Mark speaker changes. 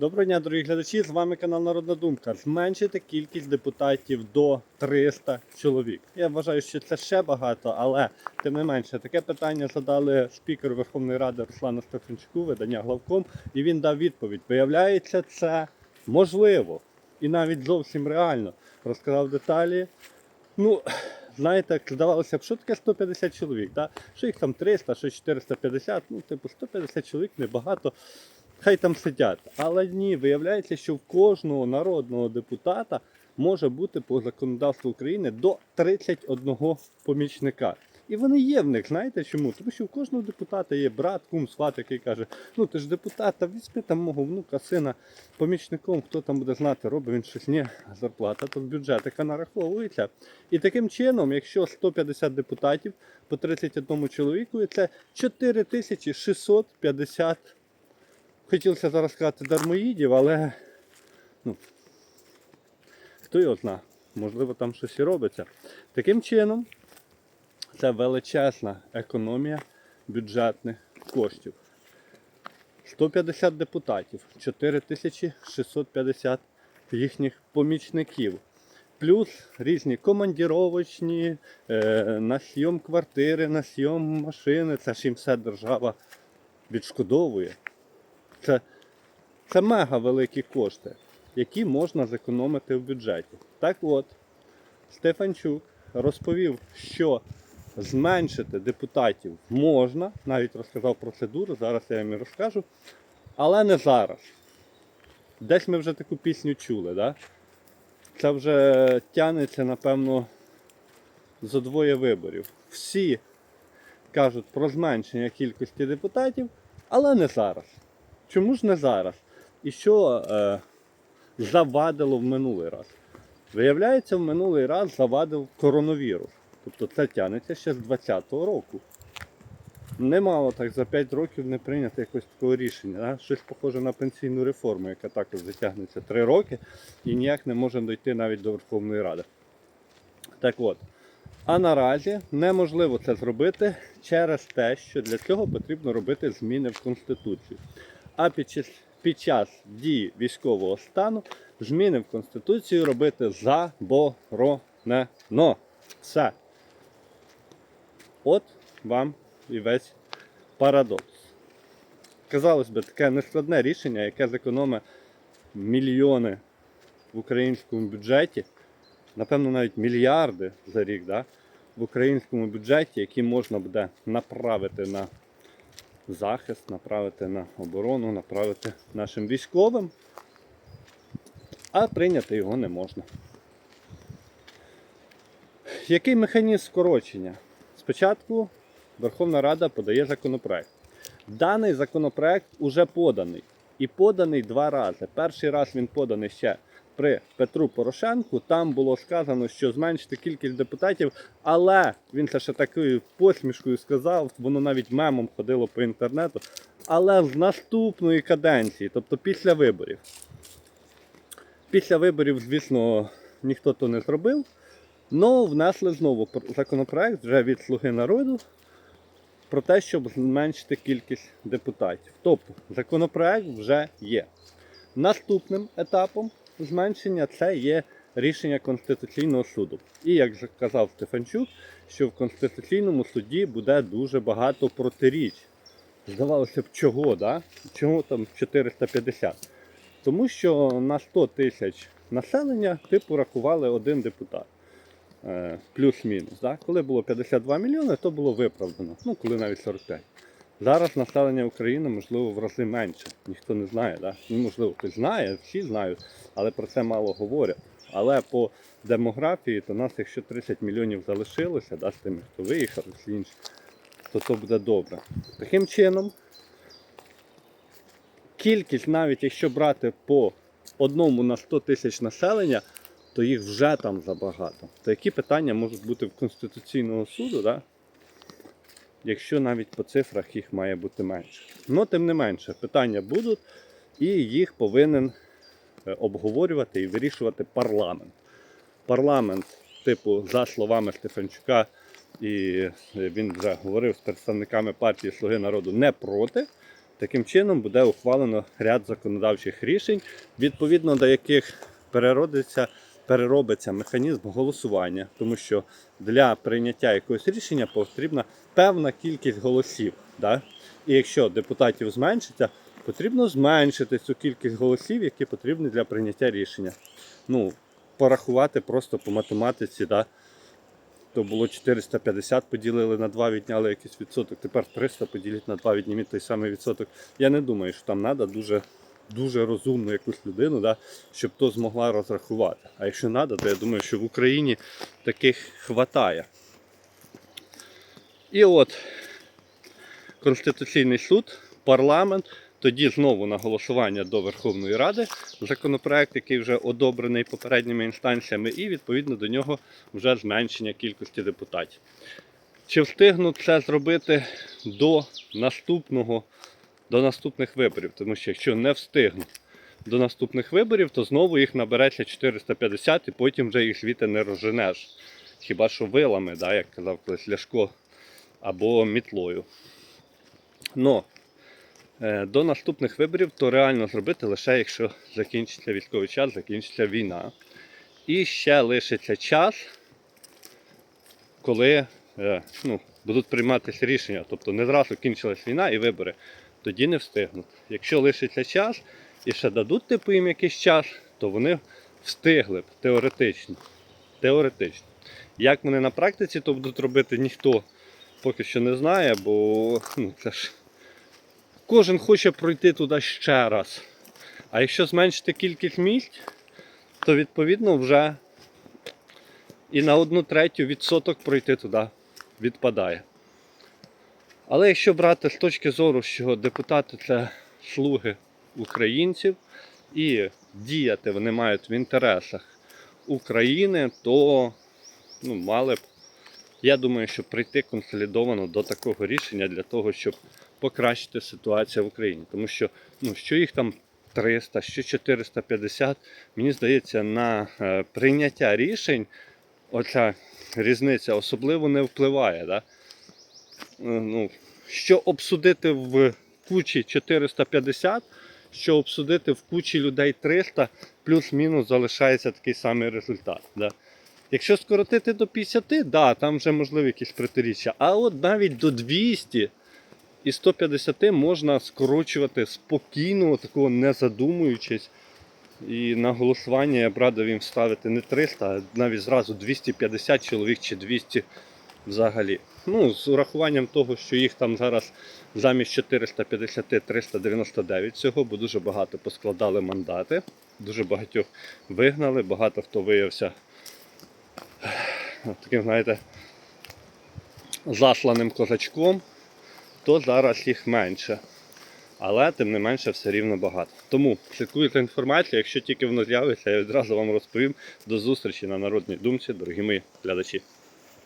Speaker 1: Доброго дня, дорогі глядачі! З вами канал Народна Думка. Зменшити кількість депутатів до 300 чоловік. Я вважаю, що це ще багато, але тим не менше, таке питання задали спікеру Верховної Ради Руслану Стефанчуку, видання главком, і він дав відповідь. Виявляється, це можливо і навіть зовсім реально. Розказав деталі. Ну, знаєте, здавалося б, що таке 150 чоловік? Да? Що їх там 300, що 450, ну, типу, 150 чоловік небагато. Хай там сидять. Але ні, виявляється, що в кожного народного депутата може бути по законодавству України до 31 помічника. І вони є в них, знаєте чому? Тому що в кожного депутата є брат, кум, сват, який каже, ну ти ж депутат, та візьми там мого внука, сина помічником, хто там буде знати, робить він щось, ні, зарплата, то в бюджет, яка нараховується. І таким чином, якщо 150 депутатів по 31 чоловіку, це 4650 Хотілося зараз сказати дармоїдів, але ну, хто його зна, можливо там щось і робиться. Таким чином, це величезна економія бюджетних коштів. 150 депутатів, 4650 їхніх помічників. Плюс різні командіровочні, е, на сйом квартири, на сйом машини. Це ж їм все держава відшкодовує. Це, це мега великі кошти, які можна зекономити в бюджеті. Так от, Стефанчук розповів, що зменшити депутатів можна, навіть розказав процедуру, зараз я їм і розкажу, але не зараз. Десь ми вже таку пісню чули, да? це вже тянеться, напевно, зо двоє виборів. Всі кажуть про зменшення кількості депутатів, але не зараз. Чому ж не зараз? І що е, завадило в минулий раз? Виявляється, в минулий раз завадив коронавірус. Тобто це тягнеться ще з 20-го року. Немало так за 5 років не прийнято якось такого рішення. Да? Щось похоже на пенсійну реформу, яка також затягнеться 3 роки і ніяк не може дойти навіть до Верховної Ради. Так от. А наразі неможливо це зробити через те, що для цього потрібно робити зміни в Конституцію. А під час, під час дії військового стану зміни в Конституцію робити заборонено. Все. От вам і весь парадокс. Казалось би, таке нескладне рішення, яке зекономить мільйони в українському бюджеті, напевно, навіть мільярди за рік, да? в українському бюджеті, які можна буде направити на захист, направити на оборону, направити нашим військовим, а прийняти його не можна. Який механізм скорочення? Спочатку Верховна Рада подає законопроект. Даний законопроект уже поданий. І поданий два рази. Перший раз він поданий ще при Петру Порошенку. Там було сказано, що зменшити кількість депутатів, але він це ще такою посмішкою сказав, воно навіть мемом ходило по інтернету. Але з наступної каденції, тобто після виборів. Після виборів, звісно, ніхто то не зробив. Ну, внесли знову законопроект вже від Слуги народу про те, щоб зменшити кількість депутатів. Тобто законопроект вже є. Наступним етапом зменшення це є рішення Конституційного суду. І як же казав Стефанчук, що в Конституційному суді буде дуже багато протиріч. Здавалося б, чого, да? чого там 450? Тому що на 100 тисяч населення типу рахували один депутат. Е, Плюс-мінус. Да? Коли було 52 мільйони, то було виправдано. Ну, коли навіть 45. Зараз населення України, можливо, в рази менше. Ніхто не знає. Да? Ну, можливо, хтось знає, всі знають, але про це мало говорять. Але по демографії, то нас, якщо 30 мільйонів залишилося, да, з тими, хто виїхав, всі інші, то то буде добре. Таким чином, кількість, навіть якщо брати по одному на 100 тисяч населення, то їх вже там забагато. То які питання можуть бути в Конституційного суду, да? Якщо навіть по цифрах їх має бути менше. Ну, тим не менше, питання будуть, і їх повинен е, обговорювати і вирішувати парламент. Парламент, типу, за словами Стефанчука, і е, він вже говорив з представниками партії Слуги народу не проти. Таким чином буде ухвалено ряд законодавчих рішень, відповідно до яких переродиться, переробиться механізм голосування, тому що для прийняття якогось рішення потрібна певна кількість голосів. Да? І якщо депутатів зменшиться, потрібно зменшити цю кількість голосів, які потрібні для прийняття рішення. Ну, порахувати просто по математиці, да? то було 450 поділили на 2, відняли якийсь відсоток, тепер 300 поділити на 2, відніміть той самий відсоток. Я не думаю, що там треба дуже, дуже розумну якусь людину, да, щоб то змогла розрахувати. А якщо треба, то я думаю, що в Україні таких хватає. І от Конституційний суд, парламент, тоді знову на голосування до Верховної Ради законопроект, який вже одобрений попередніми інстанціями, і відповідно до нього вже зменшення кількості депутатів. Чи встигнуть це зробити до наступного, до наступних виборів? Тому що якщо не встигнуть до наступних виборів, то знову їх набереться 450 і потім вже їх звідти не розженеш. Хіба що вилами, да, як казав колись Ляшко, або мітлою. Но е, до наступних виборів то реально зробити лише якщо закінчиться військовий час, закінчиться війна. І ще лишиться час, коли е, ну, будуть прийматися рішення. Тобто не зразу кінчилась війна і вибори, тоді не встигнуть. Якщо лишиться час і ще дадуть типу їм якийсь час, то вони встигли б теоретично. Теоретично. Як вони на практиці то будуть робити, ніхто поки що не знає, бо ну, це ж кожен хоче пройти туди ще раз. А якщо зменшити кількість місць, то відповідно вже і на одну третю відсоток пройти туди відпадає. Але якщо брати з точки зору, що депутати це слуги українців і діяти вони мають в інтересах України, то ну, мали б, я думаю, що прийти консолідовано до такого рішення для того, щоб покращити ситуацію в Україні. Тому що ну, що їх там 300, що 450, мені здається, на е, прийняття рішень оця різниця особливо не впливає. Да? Е, Ну, що обсудити в кучі 450, що обсудити в кучі людей 300, плюс-мінус залишається такий самий результат. Да? Якщо скоротити до 50, да, там вже можливі якісь протиріччя. А от навіть до 200 і 150 можна скорочувати спокійно, такого не задумуючись. І на голосування я б радив їм ставити не 300, а навіть зразу 250 чоловік чи 200 взагалі. Ну, з урахуванням того, що їх там зараз замість 450 399 всього, бо дуже багато поскладали мандати, дуже багатьох вигнали, багато хто виявився таким, знаєте, засланим козачком, то зараз їх менше. Але тим не менше все рівно багато. Тому слідкуйте інформацію, якщо тільки воно з'явиться, я відразу вам розповім. До зустрічі на народній думці, дорогі мої глядачі.